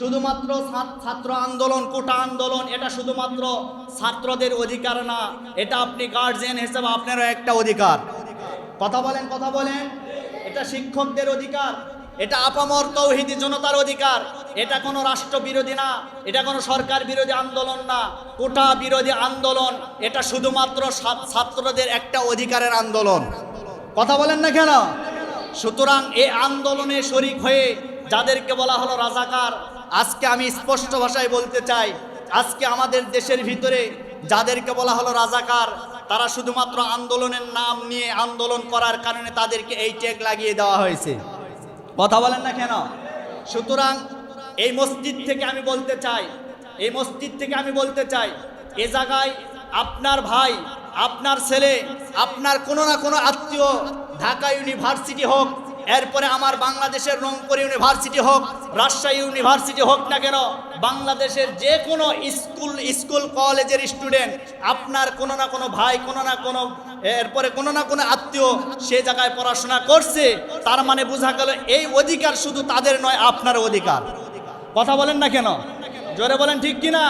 শুধুমাত্র ছাত্র আন্দোলন, কোটা আন্দোলন, এটা শুধুমাত্র ছাত্রদের অধিকার না, এটা আপনি গার্জিয়ান হিসেবে আপনারও একটা অধিকার। কথা বলেন কথা বলেন। এটা শিক্ষকদের অধিকার, এটা আপামর তৌহিদি জনতার অধিকার। এটা কোনো রাষ্ট্র বিরোধী না, এটা কোনো সরকার বিরোধী আন্দোলন না, কোটা বিরোধী আন্দোলন, এটা শুধুমাত্র ছাত্রদের একটা অধিকারের আন্দোলন। কথা বলেন না কেন? সুতরাং এ আন্দোলনে শরিক হয়ে যাদেরকে বলা হলো রাজাকার আজকে আমি স্পষ্ট ভাষায় বলতে চাই, আজকে আমাদের দেশের ভিতরে যাদেরকে বলা হলো রাজাকার, তারা শুধুমাত্র আন্দোলনের নাম নিয়ে আন্দোলন করার কারণে তাদেরকে এই ট্যাগ লাগিয়ে দেওয়া হয়েছে। কথা বলেন না কেন? সুতরাং এই মসজিদ থেকে আমি বলতে চাই, এই মসজিদ থেকে আমি বলতে চাই, এ জায়গায় আপনার ভাই, আপনার ছেলে, আপনার কোনো না কোনো আত্মীয় ঢাকা ইউনিভার্সিটি হোক এরপরে আমার বাংলাদেশের রংপুর ইউনিভার্সিটি হোক, রাজশাহী ইউনিভার্সিটি হোক না কেন, বাংলাদেশের যে কোনো স্কুল স্কুল কলেজের স্টুডেন্ট, আপনার কোনো না কোনো ভাই, কোনো না কোনো, এরপরে কোনো না কোনো আত্মীয় সে জায়গায় পড়াশোনা করছে, তার মানে বোঝা গেল এই অধিকার শুধু তাদের নয়, আপনার অধিকার। কথা বলেন না কেন? জোরে বলেন ঠিক কিনা?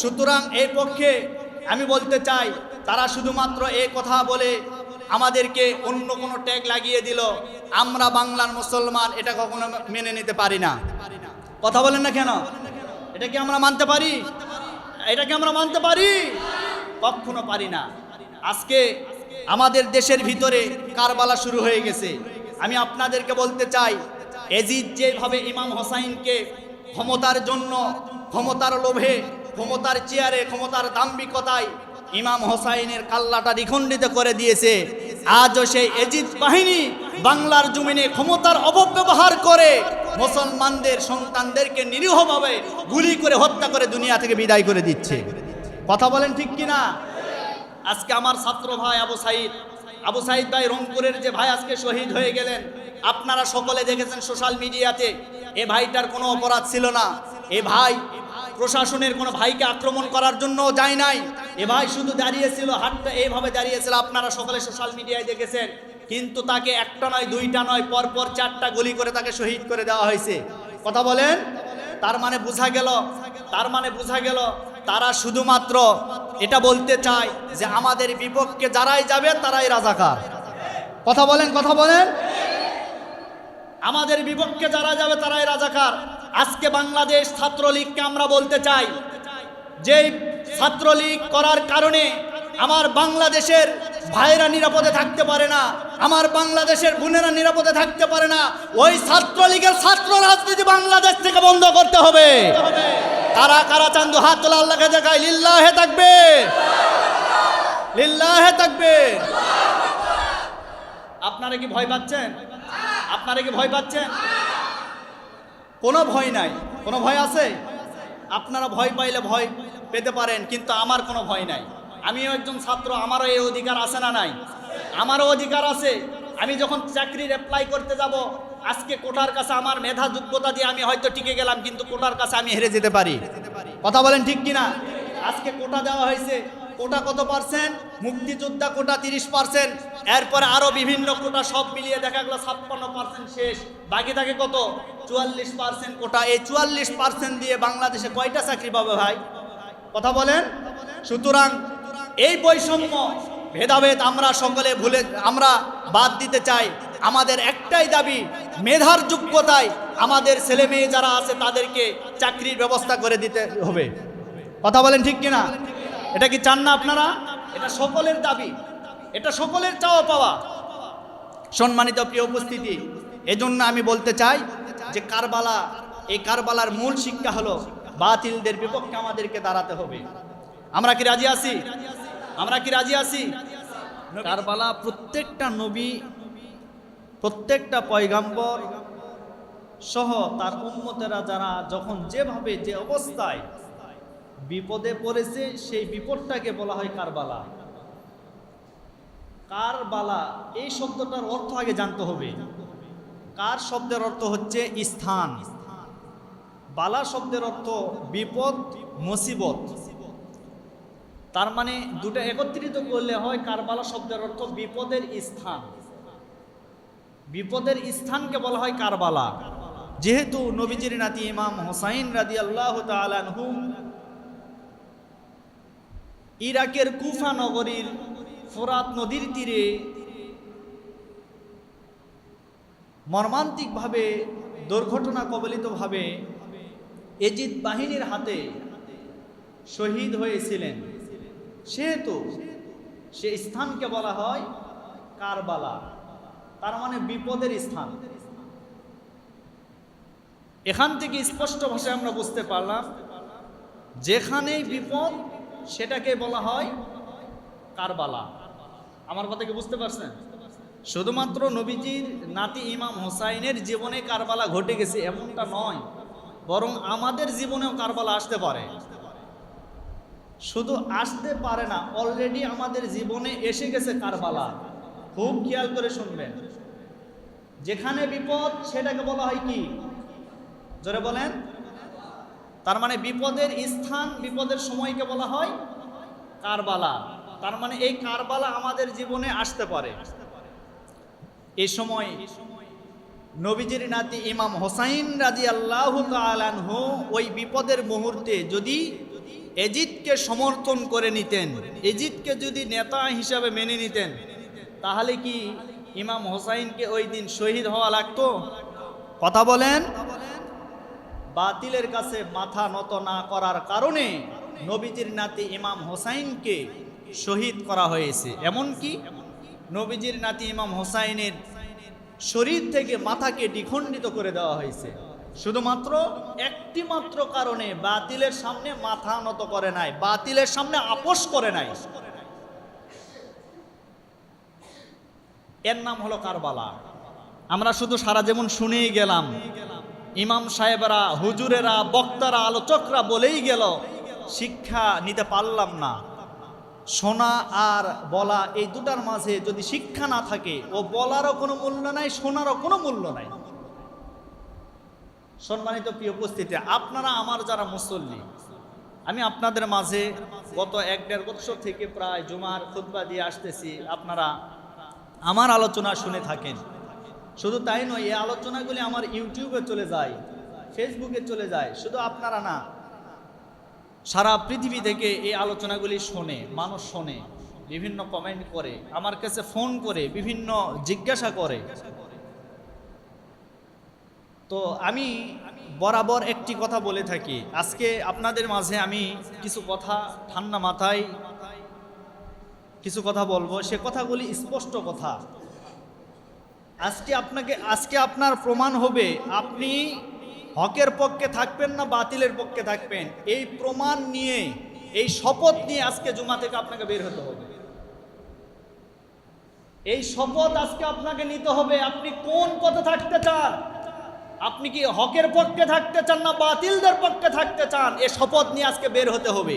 সুতরাং এই পক্ষে আমি বলতে চাই, তারা শুধুমাত্র এই কথা বলে আমাদেরকে অন্য কোনো ট্যাগ লাগিয়ে দিল। আমরা বাংলার মুসলমান, এটা কখনো মেনে নিতে পারি না। কথা বলেন না কেন? এটা কি আমরা মানতে পারি? এটা কি আমরা মানতে পারি? কখনো পারি না। আজকে আমাদের দেশের ভিতরে কারবালা শুরু হয়ে গেছে। আমি আপনাদেরকে বলতে চাই, এজিদ যেভাবে ইমাম হোসাইনকে ক্ষমতার জন্য, ক্ষমতার লোভে, ক্ষমতার চেয়ারে, ক্ষমতার দাম্ভিকতায় ইমাম হোসাইনের কাল্লাটা দ্বিখণ্ডিত করে দিয়েছে। আজও সেই এজিদ বাহিনী বাংলার জমিনে ক্ষমতার অপব্যবহার করে মুসলমানদের সন্তানদেরকে নিরীহভাবে গুলি করে হত্যা করে দুনিয়া থেকে বিদায় করে দিচ্ছে। কথা বলেন ঠিক কিনা? আজকে আমার ছাত্র ভাই আবু সাইদ আবু সাইদ ভাই রংপুরের যে ভাই আজকে শহীদ হয়ে গেলেন, আপনারা সকলে দেখেছেন সোশ্যাল মিডিয়াতে, এ ভাইটার কোনো অপরাধ ছিল না। এ ভাই প্রশাসনের কোনো ভাইকে আক্রমণ করার জন্য যায় নাই। এ ভাই শুধু দাঁড়িয়েছিল, হাতটা এইভাবে দাঁড়িয়েছিল, আপনারা সকলে সোশ্যাল মিডিয়ায় দেখেছেন। কিন্তু তাকে একটা নয়, দুইটা নয়, পরপর চারটা গুলি করে তাকে শহীদ করে দেওয়া হয়েছে। কথা বলেন? তার মানে বোঝা গেল, তার মানে বোঝা গেল, তারা শুধুমাত্র এটা বলতে চায় যে আমাদের বিপক্ষে যারাই যাবে তারাই রাজাকার। কথা বলেন কথা বলেন? আমাদের বিপক্ষে যারা যাবে তারাই রাজাকার। আজকে বাংলাদেশ ছাত্রলীগকে আমরা বলতে চাই যে ছাত্রলীগ করার কারণে আমার বাংলাদেশের ভাইরা নিরাপদে থাকতে পারে না, আমার বাংলাদেশের বোনেরা নিরাপদে থাকতে পারে না, ওই ছাত্রলীগের ছাত্র রাজনীতি বাংলাদেশ থেকে বন্ধ করতে হবে। কারা কারা চান্দু হাত তোলা আল্লাহকে দেখায়, লিল্লাহে থাকবে লিল্লাহে থাকবে আপনারা কি ভয় পাচ্ছেন? আপনারা কি ভয় পাচ্ছেন? কোনো ভয় নাই। কোনো ভয় আছে? আপনারা ভয় পাইলে ভয় পেতে পারেন, কিন্তু আমার কোনো ভয় নাই। আমিও একজন ছাত্র, আমারও এই অধিকার আছে না নাই? আমারও অধিকার আছে। আমি যখন চাকরির অ্যাপ্লাই করতে যাব, আজকে কোটার কাছে আমার মেধা যোগ্যতা দিয়ে আমি হয়তো টিকে গেলাম, কিন্তু কোটার কাছে আমি হেরে যেতে পারি। কথা বলেন ঠিক কিনা? আজকে কোটা দেওয়া হয়েছে কোটা কত পার্সেন্ট? মুক্তিযোদ্ধা কোটা তিরিশ পার্সেন্ট। এরপরে আরও বিভিন্ন কোটা সব মিলিয়ে দেখা গেলো ছাপ্পান্ন পার্সেন্ট শেষ। বাকি থাকে কত? চুয়াল্লিশ পার্সেন্ট কোটা। এই চুয়াল্লিশ পার্সেন্ট দিয়ে বাংলাদেশে কয়টা চাকরি পাবে ভাই? কথা বলেন? সুতরাং এই বৈষম্য, ভেদাভেদ আমরা সকলে ভুলে, আমরা বাদ দিতে চাই। আমাদের একটাই দাবি, মেধার যোগ্যতায় আমাদের ছেলে মেয়ে যারা আছে তাদেরকে চাকরির ব্যবস্থা করে দিতে হবে। কথা বলেন ঠিক কিনা? এটা কি চান না আপনারা? এটা সকলের দাবি। এটা সকলের চাওয়া পাওয়া। সম্মানিত প্রিয় উপস্থিতি, এজন্য আমি বলতে চাই যে কারবালা, এই কারবালার মূল শিক্ষা হলো বাতিলদের বিপক্ষে আমাদেরকে দাঁড়াতে হবে। আমরা কি রাজি আছি? আমরা কি রাজি আছি? কারবালা প্রত্যেকটা নবী, প্রত্যেকটা পয়গাম্বর সহ তার উম্মতেরা যারা যখন যেভাবে যে অবস্থায় বিপদে পড়েছে, সেই বিপদটাকে বলা হয় কারবালা। কারবালা, এই শব্দটার অর্থ আগে জানতে হবে। কার শব্দের অর্থ হচ্ছে স্থান। বালা শব্দের অর্থ বিপদ, মুসিবত। তার মানে দুটো একত্রিত করলে হয় কারবালা শব্দের অর্থ বিপদের স্থান। বিপদের স্থানকে বলা হয় কারবালা। যেহেতু নবীজির নাতি ইমাম হোসাইন রাদি আল্লাহ তালানহু ইরাকের কুফা নগরীর ফোরাত নদীর তীরে মর্মান্তিকভাবে দুর্ঘটনা কবলিতভাবে এজিদ বাহিনীর হাতে শহীদ হয়েছিলেন। সেহেতু সে স্থানকে বলা হয় কারবালা। তার মানে বিপদের স্থান। এখান থেকে স্পষ্ট ভাষায় আমরা বুঝতে পারলাম, যেখানেই বিপদ সেটাকে বলা হয় কারবালা। আমার কথা কি বুঝতে পারছেন? শুধুমাত্র নবীজির নাতি ইমাম হোসাইনের জীবনে কারবালা ঘটে গেছে এমনটা নয়, বরং আমাদের জীবনেও কারবালা আসতে পারে। শুধু আসতে পারে না অলরেডি আমাদের জীবনে এসে গেছে কারবালা। খুব খেয়াল করে শুনবেন। যেখানে বিপদ, সেটাকে বলা হয় কি? জোরে বলেন। তার মানে বিপদের স্থান, বিপদের সময়কে বলা হয় কারবালা। তার মানে এই কারবালা আমাদের জীবনে আসতে পারে। এই সময় নবীজির নাতি ইমাম হোসাইন রাজি আল্লাহ ওই বিপদের মুহূর্তে যদি এজিদকে সমর্থন করে নিতেন, এজিদকে যদি নেতা হিসাবে মেনে নিতেন, তাহলে কি ইমাম হোসাইনকে ওই দিন শহীদ হওয়া লাগতো? কথা বলেন। বাতিলের কাছে মাথা নত না করার কারণে নবীজির নাতি ইমাম হোসাইনকে শহীদ করা হয়েছে। এমনকি নবীজির নাতি ইমাম হোসাইনের শরীর থেকে মাথাকে দ্বিখণ্ডিত করে দেওয়া হয়েছে। শুধুমাত্র একটি মাত্র কারণে বাতিলের সামনে মাথা নত করে নাই, বাতিলের সামনে আপোষ করে নাই। এর নাম হলো কারবালা। আমরা শুধু সারা জীবন শুনেই গেলাম ইমাম সাহেবরা, হুজুরেরা, বক্তারা, আলোচকরা বলেই গেল, শিক্ষা নিতে পারলাম না। শোনা আর বলা এই দুটার মাঝে যদি শিক্ষা না থাকে, ও বলারও কোনো মূল্য নাই, শোনারও কোনো মূল্য নাই। সম্মানিত প্রিয় উপস্থিতি, আপনারা আমার যারা মুসল্লি, আমি আপনাদের মাঝে গত এক দেড় বছর থেকে প্রায় জুমার খুতবা দিয়ে আসতেছি, আপনারা আমার আলোচনা শুনে থাকেন। শুধু তাই নয়, এই আলোচনাগুলি আমার ইউটিউবে চলে যায়, ফেসবুকে চলে যায়, শুধু আপনারা না। সারা পৃথিবী থেকে এই আলোচনাগুলি শোনে, মানুষ শোনে, বিভিন্ন কমেন্ট করে, আমার কাছে ফোন করে, বিভিন্ন জিজ্ঞাসা করে। তো আমি বরাবর একটি কথা বলে থাকি। আজকে আপনাদের মাঝে আমি কিছু কথা ঠান্ডা মাথায়, কিছু কথা বলব। সে কথাগুলি স্পষ্ট কথা। আজকে আপনাকে, আজকে আপনার প্রমাণ হবে, আপনি হকের পক্ষে থাকবেন না বাতিলের পক্ষে থাকবেন। এই প্রমাণ নিয়ে, এই শপথ নিয়ে আজকে জুমা থেকে আপনাকে বের হতে হবে। এই শপথ আজকে আপনাকে নিতে হবে, আপনি কোন পথে থাকতে চান? আপনি কি হকের পক্ষে থাকতে চান না বাতিলদের পক্ষে থাকতে চান? এই শপথ নিয়ে আজকে বের হতে হবে।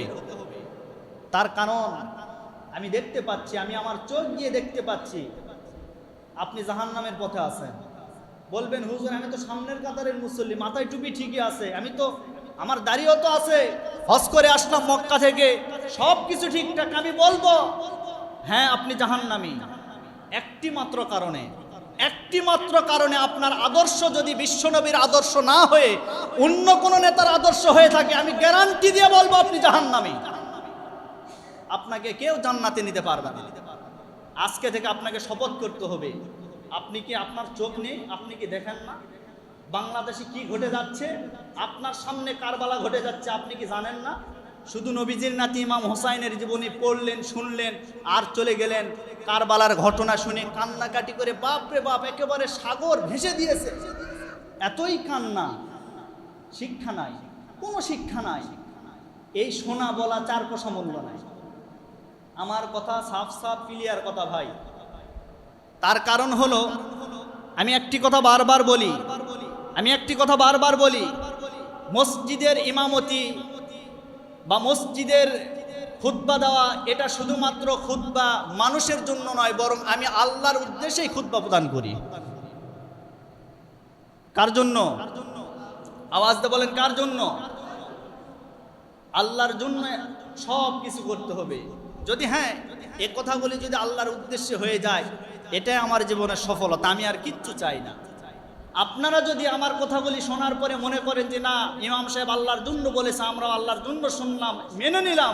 তার কারণ আমি দেখতে পাচ্ছি, আমি আমার চোখ দিয়ে দেখতে পাচ্ছি। আপনি জাহান নামের পথে আছেন। বলবেন, হুজুর, আমি তো সামনের কাতারের মুসল্লি, মাথায় টুপি ঠিকই আছে, আমি তো, আমার দাড়িও তো আছে, হজ করে আসলাম মক্কা থেকে সব কিছু ঠিকঠাক, আমি বলব। হ্যাঁ আপনি জাহান্নামি। একটি মাত্র কারণে একটি মাত্র কারণে আপনার আদর্শ যদি বিশ্বনবীর আদর্শ না হয়ে, অন্য কোনো নেতার আদর্শ হয়ে থাকে, আমি গ্যারান্টি দিয়ে বলব আপনি জাহান্নামি। আপনাকে কেউ জান্নাতে নিতে পারবে না। আজকে থেকে আপনাকে শপথ করতে হবে। আপনি কি আপনার চোখ নেই? আপনি কি দেখেন না? বাংলাদেশে কি ঘটে যাচ্ছে? আপনার সামনে কারবালা ঘটে যাচ্ছে, আপনি কি জানেন না? শুধু নবীজির নাতি ইমাম হোসাইনের জীবনী পড়লেন, শুনলেন, আর চলে গেলেন। কারবালার ঘটনা শুনে কান্নাকাটি করে বাপ রে বাপ একেবারে সাগর ভেসে দিয়েছে। এতই কান্না। শিক্ষা নাই, কোনো শিক্ষা নাই। এই শোনা বলা চার পয়সা মূল্য নাই। আমার কথা সাফ সাফ ক্লিয়ার কথা ভাই। তার কারণ হলো, আমি একটি কথা বারবার বলি, আমি একটি কথা বারবার বলি, মসজিদের ইমামতি বা মসজিদের খুতবা দেওয়া, এটা শুধুমাত্র খুতবা মানুষের জন্য নয়, বরং আমি আল্লাহর উদ্দেশ্যেই খুতবা প্রদান করি। কার জন্য? আওয়াজ দিয়ে বলেন, কার জন্য? আল্লাহর জন্য সব কিছু করতে হবে। যদি হ্যাঁ এ কথাগুলি যদি আল্লাহর উদ্দেশ্যে হয়ে যায়, এটাই আমার জীবনের সফলতা, আমি আর কিচ্ছু চাই না। আপনারা যদি আমার কথাগুলি শোনার পরে মনে করেন যে না, ইমাম সাহেব আল্লাহর জন্য বলেছে আমরা আল্লাহর জন্য শুনলাম, মেনে নিলাম,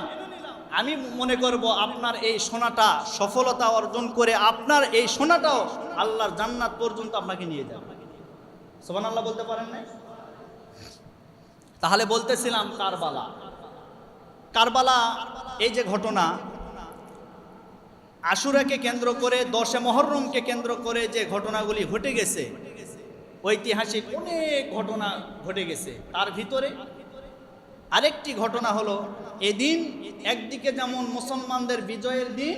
আমি মনে করব আপনার এই শোনাটা সফলতা অর্জন করে আপনার এই শোনাটাও আল্লাহর জান্নাত পর্যন্ত আপনাকে নিয়ে যাবে। সোমান আল্লাহ বলতে পারেন না তাহলে বলতেছিলাম কারবালা। কারবালা, এই যে ঘটনা আশুরাকে কেন্দ্র করে, দশে মহরমকে কেন্দ্র করে যে ঘটনাগুলি ঘটে গেছে, ঐতিহাসিক অনেক ঘটনা ঘটে গেছে। তার ভিতরে আরেকটি ঘটনা হলো, এদিন একদিকে যেমন মুসলমানদের বিজয়ের দিন,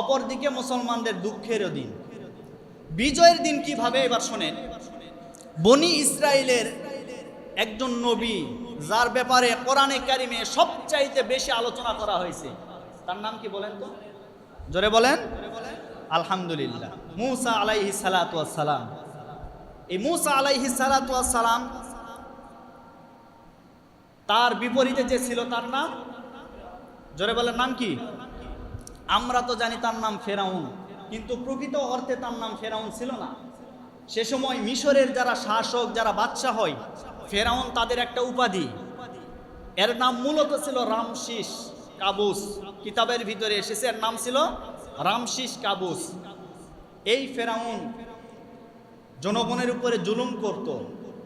অপরদিকে মুসলমানদের দুঃখেরও দিন। বিজয়ের দিন কীভাবে এবার শোনেন? বনি ইসরায়েলের একজন নবী, যার ব্যাপারে কোরআনে কারিমে সবচাইতে বেশি আলোচনা করা হয়েছে। তার নাম কি বলেন তো? জোরে বলেন? আলহামদুলিল্লাহ। মুসা আলাইহি সালাম এই মুসা আলাইহি সালাম তার বিপরীতে যে ছিল তার নাম? জোরে বলেন, নাম কি? আমরা তো জানি তার নাম ফেরাউন, কিন্তু প্রকৃত অর্থে তার নাম ফেরাউন ছিল না। সে সময় মিশরের যারা শাসক, যারা বাদশা হয়, ফেরাউন তাদের একটা উপাধি। এর নাম মূলত ছিল রামশিস। কাবুস কিতাবের ভিতরে এসেছে এর নাম ছিল রামশিস কাবুস। এই ফেরাউন জনগণের উপরে জুলুম করত,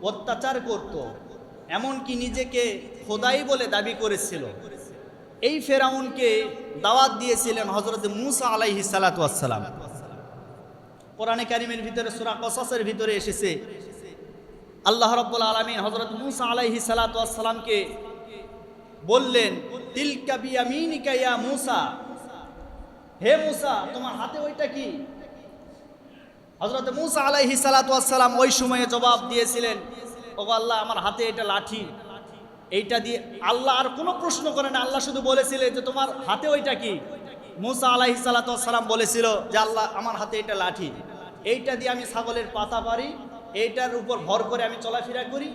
অত্যাচার করত, এমনকি নিজেকে খোদাই বলে দাবি করেছিল। এই ফেরাউনকে দাওয়াত দিয়েছিলেন হজরত মুসা আলাইহি সালাতাম কোরআনে কারিমের ভিতরে সুরা কসাসের ভিতরে এসেছে, আল্লাহ রব্বুল আলমিন হজরত মুসা আলাইহি সালাতামকে বললেন তিলকা বিয়ামিনিকা ইয়া মুসা। হে মুসা, তোমার হাতে ওইটা কি? হজরত মুসা আলাইহি সালাতাম ওই সময়ে জবাব দিয়েছিলেন ও আল্লাহ, আমার হাতে এটা লাঠি। এইটা দিয়ে আল্লাহ আর কোনো প্রশ্ন করে না, আল্লাহ শুধু বলেছিলেন যে, তোমার হাতে ওইটা কি? মুসা আলাইহি সালাতাম বলেছিল যে, আল্লাহ, আমার হাতে এটা লাঠি। এইটা দিয়ে আমি ছাগলের পাতা পারি, এইটার উপর ভর করে আমি চলাফেরা করি,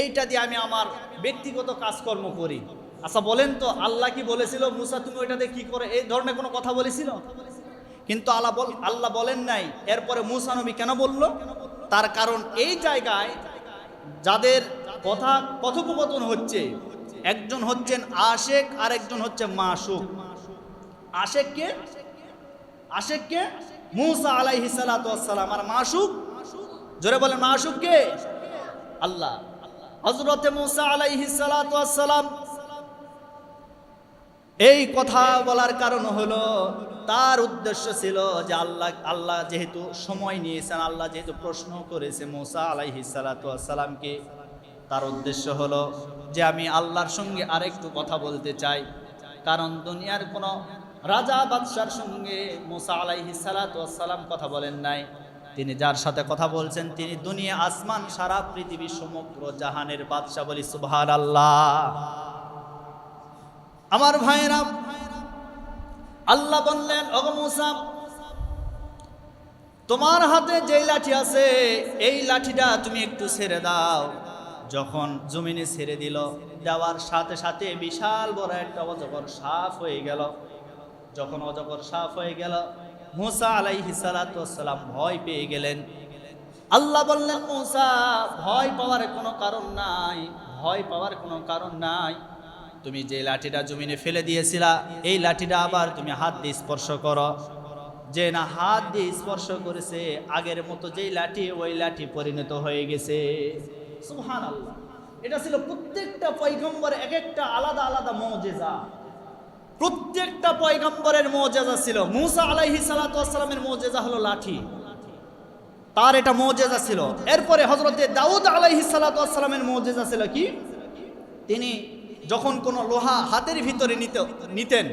এইটা দিয়ে আমি আমার ব্যক্তিগত কাজকর্ম করি। আচ্ছা বলেন তো, আল্লাহ কি বলেছিল? মুসা, তুমি ওইটাতে কি করে? এই ধরনের কোনো কথা বলেছিল? কিন্তু আল্লাহ বল, আল্লাহ বলেন নাই। এরপরে মুসা নবী কেন বলল? তার কারণ এই জায়গায় যাদের কথা কথোপকথন হচ্ছে, একজন হচ্ছেন আশেক আর একজন হচ্ছে মাসুক। আশেককে আশেককে মুসা আলাইহি সালাম আর মাসুক? জোরে বলেন, মাসুক কে? আল্লাহ। হজরতে মুসা আলাইহি সালাম এই কথা বলার কারণ হলো, তার উদ্দেশ্য ছিল যে আল্লাহ আল্লাহ যেহেতু সময় নিয়েছেন, আল্লাহ যেহেতু প্রশ্ন করেছে মোসা আলাইহি সালাতামকে তার উদ্দেশ্য হলো যে আমি আল্লাহর সঙ্গে আরেকটু কথা বলতে চাই। কারণ দুনিয়ার কোনো রাজা বাদশার সঙ্গে মোসা আলাইহি সালাতাম কথা বলেন নাই। তিনি যার সাথে কথা বলছেন, তিনি দুনিয়া, আসমান সারা পৃথিবী সমগ্র জাহানের বাদশাহ বলি সুবহান আল্লাহ আমার ভাইয়েরা, আল্লাহ বললেন অগমুসা তোমার হাতে যেই লাঠি আছে, এই লাঠিটা তুমি একটু ছেড়ে দাও। যখন জমিনে ছেড়ে দিল, দেওয়ার সাথে সাথে বিশাল বড় একটা অজগর সাফ হয়ে গেল। যখন অজগর সাফ হয়ে গেল, মুসা আলাইহি সালাম ভয় পেয়ে গেলেন। আল্লাহ বললেন, মুসা, ভয় পাওয়ার কোনো কারণ নাই, ভয় পাওয়ার কোনো কারণ নাই। তুমি যে লাঠিটা জমিনে ফেলে দিয়েছিলা, এই লাঠিটা আবার তুমি হাত দিয়ে স্পর্শ করো। যে না হাত দিয়ে স্পর্শ করেছে, আগের মতো যেই লাঠি, ওই লাঠি পরিণত হয়ে গেছে। সুহান আল্লাহ এটা ছিল প্রত্যেকটা পৈগম্বর এক একটা আলাদা আলাদা মজেজা। প্রত্যেকটা পয়গম্বরের মজেজা ছিল। মুসা আলাইহি সালাতামের মজেজা হলো লাঠি। তার এটা মজেজা ছিল। এরপরে হজরতে দাউদ আলাইহি সালাতামের মজেজা ছিল কি? তিনি যখন কোনো লোহা হাতের ভিতরে নিতে নিতেন,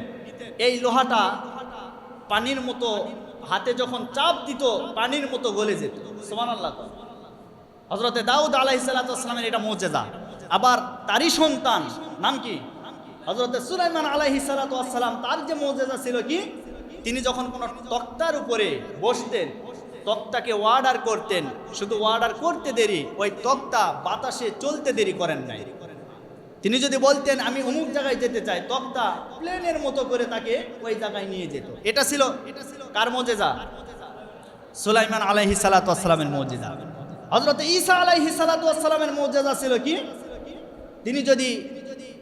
এই লোহাটা পানির মতো হাতে যখন চাপ দিত, পানির মতো গলে যেত। সোমান আল্লাহ হজরতে দাউদ আলাহ সাল্লামের এটা মৌজেদা আবার তারই সন্তান, নাম কি? হজরতে সুলাইমান আলাহি সাল্লাম তার যে মৌজেদা ছিল কি? তিনি যখন কোনো তক্তার উপরে বসতেন, তক্তাকে ওয়ার্ডার করতেন, শুধু ওয়ার্ডার করতে দেরি, ওই তক্তা বাতাসে চলতে দেরি করেন নাই। তিনি যদি বলতেন, আমি অমুক জায়গায় যেতে চাই, তক্তা প্লেনের মতো করে তাকে ওই জায়গায় নিয়ে যেত। এটা ছিল এটা ছিল কার মজেজা? সুলাইমান আলাইহি সালাতামের মজেজা। হজরত ঈসা আলাইহি সালামের মর্যাদা ছিল কি? তিনি যদি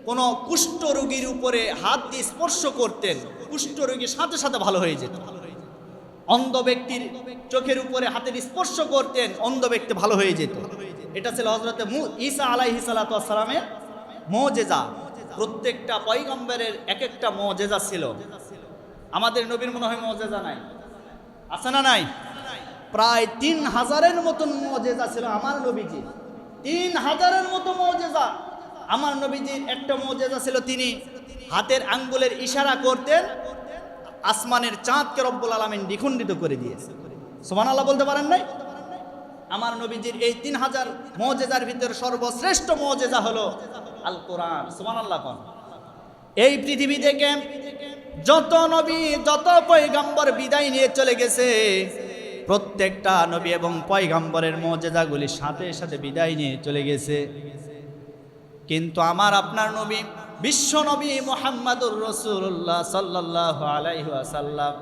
কোনো কুষ্ঠ রোগীর উপরে হাত দিয়ে স্পর্শ করতেন, কুষ্ঠ রোগীর সাথে সাথে ভালো হয়ে যেত। অন্ধ ব্যক্তির চোখের উপরে হাতের স্পর্শ করতেন, অন্ধ ব্যক্তি ভালো হয়ে যেত। এটা ছিল হজরতে ঈসা আলাইহি সালামের মজেজা, প্রত্যেকটা পয়গম্বরের এক একটা মজেজা ছিল। আমাদের নবীর মনে হয় মজেজা নাই। আছে না নাই? প্রায় তিন হাজারের মতন মজেজা ছিল আমার নবীজি। তিন হাজারের মতো মজেজা। আমার নবীজির একটা মজেজা ছিল তিনি হাতের আঙ্গুলের ইশারা করতেন, আসমানের চাঁদকে রব্বুল আলমিন দ্বিখণ্ডিত করে দিয়েছে সোমান আল্লাহ বলতে পারেন নাই? আমার নবীজির এই তিন হাজার মজেজার ভিতরে সর্বশ্রেষ্ঠ মজেজা হলো আল কোরআন সোমান আল্লাহ কন। এই পৃথিবী থেকে যত নবী, যত পয়গাম্বর বিদায় নিয়ে চলে গেছে, প্রত্যেকটা নবী এবং পয়গাম্বরের মর্যাদাগুলির সাথে সাথে বিদায় নিয়ে চলে গেছে। কিন্তু আমার আপনার নবী, বিশ্ব নবী মোহাম্মদুর রসুল্লাহ সাল্লাহ আলাইহাসাল্লাম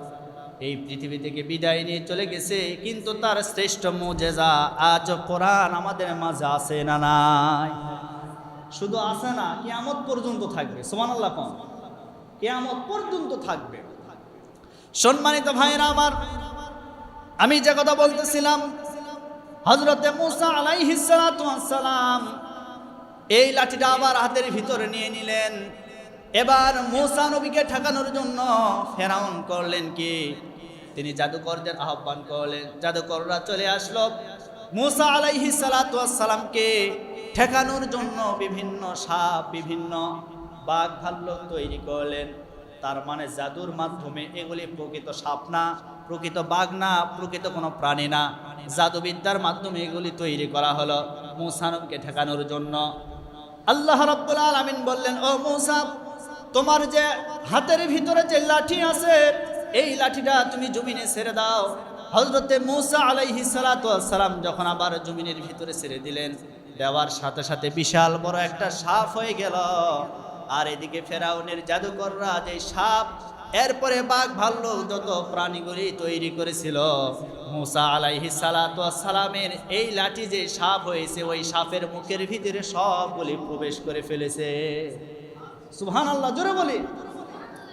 এই পৃথিবী থেকে বিদায় নিয়ে চলে গেছে, কিন্তু তার শ্রেষ্ঠ মোজেজা আজ কোরআন আমাদের মাঝে আছে না নাই? শুধু আছে না, কেয়ামত পর্যন্ত থাকবে। সোমান আল্লাহ কন। কেয়ামত পর্যন্ত থাকবে। সম্মানিত ভাইরা আমার, আমি যে কথা বলতেছিলাম হজরতে মুসা আলাইহিসালাম এই লাঠিটা আবার হাতের ভিতরে নিয়ে নিলেন। এবার মুসা নবীকে ঠেকানোর জন্য ফেরাউন করলেন কি? তিনি জাদুকরদের আহ্বান করলেন। জাদুকররা চলে আসলো। মুসা আলাইহি সালাতামকে ঠেকানোর জন্য বিভিন্ন সাপ, বিভিন্ন বাঘ ভাল্লুক তৈরি করলেন। তার মানে জাদুর মাধ্যমে এগুলি প্রকৃত সাপ না, প্রকৃত বাঘ না, প্রকৃত কোনো প্রাণী না। জাদুবিদ্যার মাধ্যমে এগুলি তৈরি করা হলো মুসানবকে ঠেকানোর জন্য। আল্লাহ রব্বুল আলমিন বললেন, ও মুসা, তোমার যে হাতের ভিতরে যে লাঠি আছে, এই লাঠিটা তুমি জমিনে ছেড়ে দাও। হজরতে মুসা আলাইহি সালাম যখন আবার জমিনের ভিতরে ছেড়ে দিলেন, দেওয়ার সাথে সাথে বিশাল বড় একটা সাপ হয়ে গেল। আর এদিকে ফেরাউনের জাদুকররা যে সাপ, এরপরে বাঘ ভাল্লুক যত প্রাণীগুলি তৈরি করেছিল, মুসা আলাইহি সালামের এই লাঠি যে সাপ হয়েছে, ওই সাপের মুখের ভিতরে সবগুলি প্রবেশ করে ফেলেছে। সুহান আল্লাহ জোরে বলি।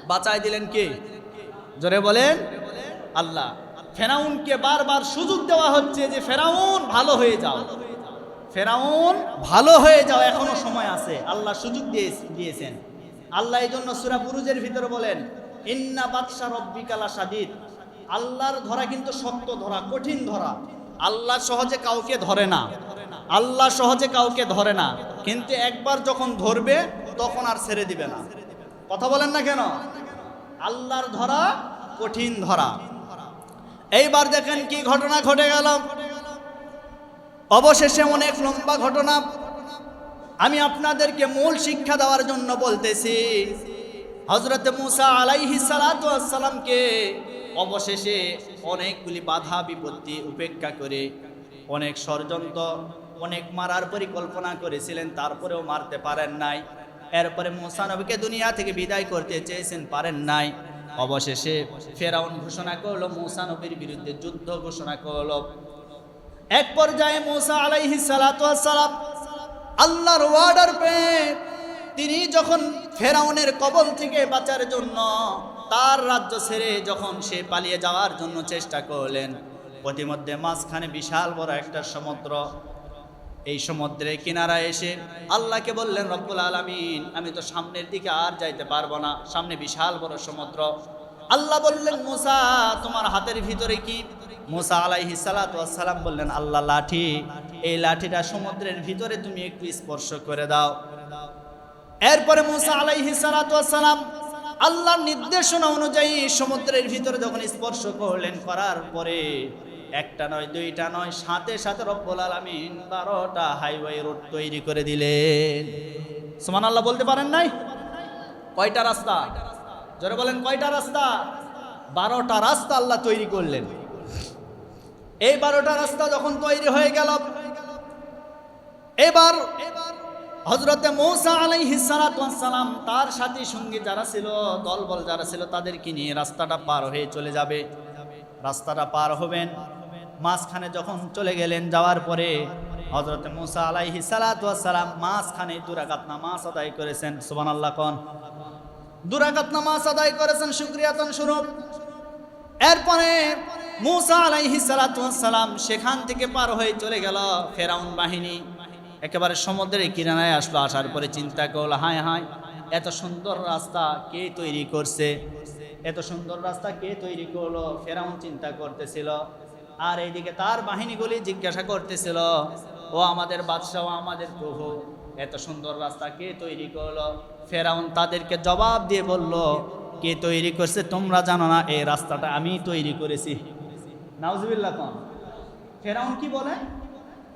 বাঁচাই দিলেন কে? জোরে বলেন, আল্লাহ। ফেরাউনকে বারবার সুযোগ দেওয়া হচ্ছে যে ফেরাউন ভালো হয়ে যাও। ফেরাউন ভালো হয়ে যাও, এখনও সময় আছে। আল্লাহ সুযোগ দিয়ে দিয়েছেন। আল্লাহ এই জন্য সুরা পুরুজের ভিতরে বলেন, ইন্না বাদশা রব্বিকালা সাদিদ আল্লাহর ধরা কিন্তু শক্ত ধরা, কঠিন ধরা। আল্লাহ সহজে কাউকে ধরে না। আল্লাহ সহজে কাউকে ধরে না। কিন্তু একবার যখন ধরবে, তখন আর ছেড়ে দিবে না। কথা বলেন না কেন? আল্লাহর ধরা কঠিন ধরা। এইবার দেখেন কি ঘটনা ঘটে গেল। অবশেষে অনেক লম্বা ঘটনা। আমি আপনাদেরকে মূল শিক্ষা দেওয়ার জন্য বলতেছি হজরত মুসা আলাইহি সালামকে অবশেষে অনেকগুলি বাধা, বিপত্তি উপেক্ষা করে অনেক ষড়যন্ত্র, অনেক মারার পরিকল্পনা করেছিলেন, তারপরেও মারতে পারেন নাই। এরপরে মুসা নবীকে দুনিয়া থেকে বিদায় করতে চেয়েছেন, পারেন নাই। অবশেষে ফেরাউন ঘোষণা করল, মুসা নবীর বিরুদ্ধে যুদ্ধ ঘোষণা করল। এক পর্যায়ে মুসা আলাইহি সালাম আল্লাহর ওয়ার্ডার পেয়ে তিনি যখন ফেরাউনের কবল থেকে বাঁচার জন্য তার রাজ্য ছেড়ে যখন সে পালিয়ে যাওয়ার জন্য চেষ্টা করলেন প্রতিমধ্যে মাঝখানে বিশাল বড় একটা সমুদ্র এই সমুদ্রের কিনারা এসে আল্লাহকে বললেন, রব্বুল আলমিন, আমি তো সামনের দিকে আর যাইতে পারব না। সামনে বিশাল বড় সমুদ্র। আল্লাহ বললেন, মুসা, তোমার হাতের ভিতরে কি? মুসা আলাইহি সালাম বললেন, আল্লাহ লাঠি। এই লাঠিটা সমুদ্রের ভিতরে তুমি একটু স্পর্শ করে দাও। এরপরে মুসা আলাইহি সালাম আল্লাহর নির্দেশনা অনুযায়ী সমুদ্রের ভিতরে যখন স্পর্শ করলেন, করার পরে একটা নয়, দুইটা নয়, সাথে সাথে রব্বুল আলমিন বারোটা হাইওয়ে রোড তৈরি করে দিলেন। সুমান আল্লাহ বলতে পারেন নাই? কয়টা রাস্তা? জোরে বলেন, কয়টা রাস্তা? বারোটা রাস্তা আল্লাহ তৈরি করলেন। এই বারোটা রাস্তা যখন তৈরি হয়ে গেল, এবার হজরতে মৌসা আলাইহিসালাম তার সাথী সঙ্গী যারা ছিল, দলবল যারা ছিল, তাদেরকে নিয়ে রাস্তাটা পার হয়ে চলে যাবে। রাস্তাটা পার হবেন। মাঝখানে যখন চলে গেলেন, যাওয়ার পরে হজরত মুসা আলাইহি সালাম মাঝখানে দুরাকাত নামাজ আদায় করেছেন। সুবান আল্লাহ কন। দুরাকাত নামাজ আদায় করেছেন শুক্রিয়াতন স্বরূপ। এরপরে মুসা আলাইহি সালাম সেখান থেকে পার হয়ে চলে গেল ফেরাউন বাহিনী। একেবারে সমুদ্রের কিনারায় আসলো, আসার পরে চিন্তা করল, হায় হায়, এত সুন্দর রাস্তা কে তৈরি করছে? এত সুন্দর রাস্তা কে তৈরি করল? ফেরাউন চিন্তা করতেছিল আর এইদিকে তার বাহিনীগুলি জিজ্ঞাসা করতেছিল, ও আমাদের বাদশাহ, আমাদের প্রভু, এত সুন্দর রাস্তা কে তৈরি করল? ফেরাউন তাদেরকে জবাব দিয়ে বলল, কে তৈরি করছে তোমরা জানো না, এই রাস্তাটা আমি তৈরি করেছি। নাউজুবিল্লাহ কন। ফেরাউন কি বলে?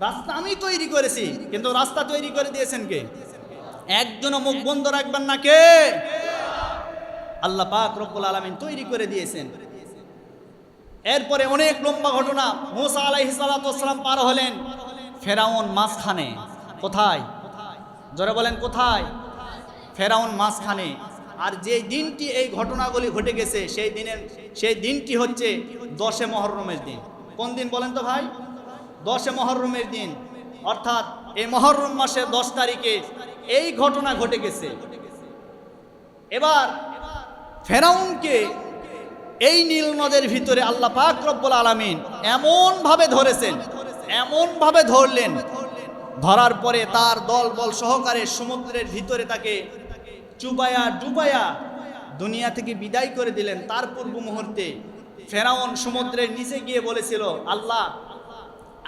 রাস্তা আমি তৈরি করেছি, কিন্তু রাস্তা তৈরি করে দিয়েছেন কে? একজনও মুখ বন্ধ রাখবেন না কে? আল্লাহ পাক রব্বুল আলামিন তৈরি করে দিয়েছেন। এরপরে অনেক লম্বা ঘটনা। মুসা আলাইহিস সালাম পার হলেন ফেরাউন মাঝখানে। কোথায়? জোরে বলেন, কোথায়? ফেরাউন মাঝখানে। আর যে দিনটি এই ঘটনাগুলি ঘটে গেছে, সেই দিনের সেই দিনটি হচ্ছে দশে মহরমের দিন। কোন দিন বলেন তো ভাই? দশে মহরমের দিন। অর্থাৎ এই মহরম মাসের দশ তারিখে এই ঘটনা ঘটে গেছে। এবার ফেরাউনকে এই নীল নদের ভিতরে আল্লাহ পাক রব্বুল আলামিন এমনভাবে ধরেছেন এমনভাবে ধরলেন। ধরার পরে তার দল বল সহকারে সমুদ্রের ভিতরে তাকে চুবায়া ডুবায়া দুনিয়া থেকে বিদায় করে দিলেন। তার পূর্ব মুহূর্তে ফেরাউন সমুদ্রের নিচে গিয়ে বলেছিল, আল্লাহ,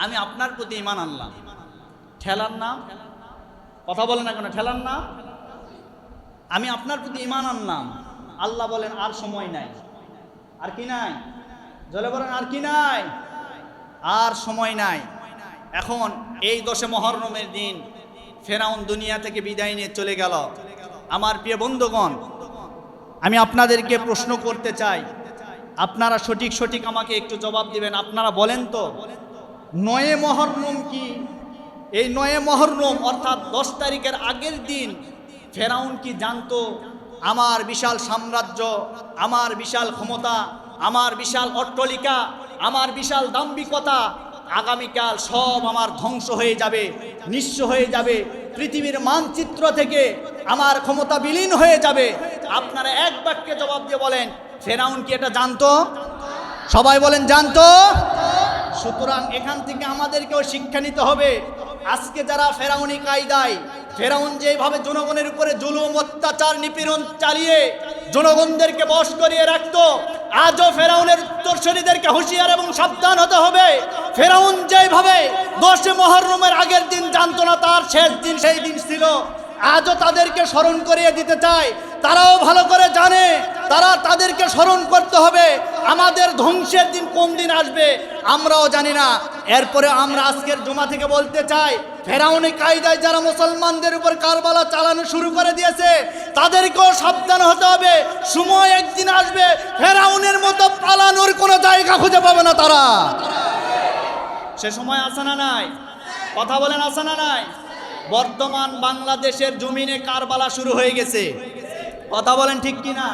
আমি আপনার প্রতি ইমান আনলাম। ঠেলার না কথা বলে না কেন? ঠেলার না আমি আপনার প্রতি ইমান আনলাম। আল্লাহ বলেন, আর সময় নাই। আর কি নাই? জলে বলেন আর কি নাই? আর সময় নাই। এখন এই দশে মহরমের দিন ফেরাউন দুনিয়া থেকে বিদায় নিয়ে চলে গেল। আমার প্রিয় বন্ধুগণ, আমি আপনাদেরকে প্রশ্ন করতে চাই। আপনারা সঠিক সঠিক আমাকে একটু জবাব দিবেন। আপনারা বলেন তো, নয়ে মহরম কি? এই নয়ে মহরম অর্থাৎ দশ তারিখের আগের দিন ফেরাউন কি জানতো? আমার বিশাল সাম্রাজ্য, আমার বিশাল ক্ষমতা, আমার বিশাল অট্টলিকা, আমার বিশাল দাম্ভিকতা, আগামীকাল সব আমার ধ্বংস হয়ে যাবে, নিঃস্ব হয়ে যাবে। পৃথিবীর মানচিত্র থেকে আমার ক্ষমতা বিলীন হয়ে যাবে। আপনারা এক বাক্যে জবাব দিয়ে বলেন, ফেরাউন কি এটা জানতো? সবাই বলেন, জানতো? সুতরাং এখান থেকে আমাদেরকেও শিক্ষা নিতে হবে। আজকে যারা ফেরাউনি কায়দায়, ফেরাউন যেভাবে জনগণের উপরে জুলুম, অত্যাচার, নিপীড়ন চালিয়ে জনগণদেরকে বশ করিয়ে রাখত, আজও ফেরাউনের উত্তরসূরিদেরকে হুঁশিয়ার এবং সাবধান হতে হবে। ফেরাউন যেভাবে দশে মহরমের আগের দিন জানত না, তার শেষ দিন সেই দিন ছিল। আজও তাদেরকে স্মরণ করিয়ে দিতে চায়। তারাও ভালো করে জানে, তারা তাদেরকে স্মরণ করতে হবে, আমাদের ধ্বংসের দিন কোন দিন আসবে, আমরাও জানি না। এরপরে আমরা আজকের জমা থেকে বলতে চাই, ফেরাউনি কায়দায় যারা মুসলমানদের উপর কারবালা চালানো শুরু করে দিয়েছে, তাদেরকেও সাবধান হতে হবে, সময় একদিন আসবে, ফেরাউনের মতো পালানোর কোনো জায়গা খুঁজে পাবে না তারা। সে সময় আসে না নাই? কথা বলেন আসে না নাই? বর্তমান বাংলাদেশের জমিনে কারবালা শুরু হয়ে গেছে। কথা বলেন ঠিক কিনা?